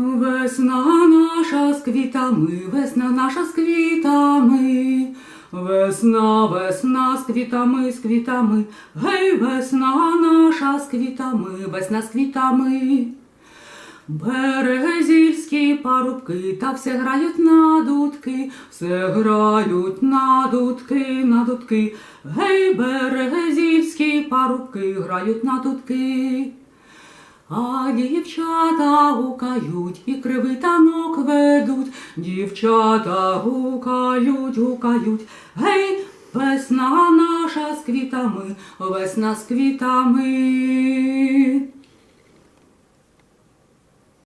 Весна наша з квітами, весна наша з квітами. Весна, весна з квітами, з квітами, гей, весна наша з квітами, весна з квітами. Березільські парубки, та все грають на дудки, все грають на дудки, на дудки. Гей, березільські парубки, грають на дудки. А дівчата гукають і кривий танок ведуть, дівчата гукають, гукають, гей, весна наша з квітами, весна з квітами.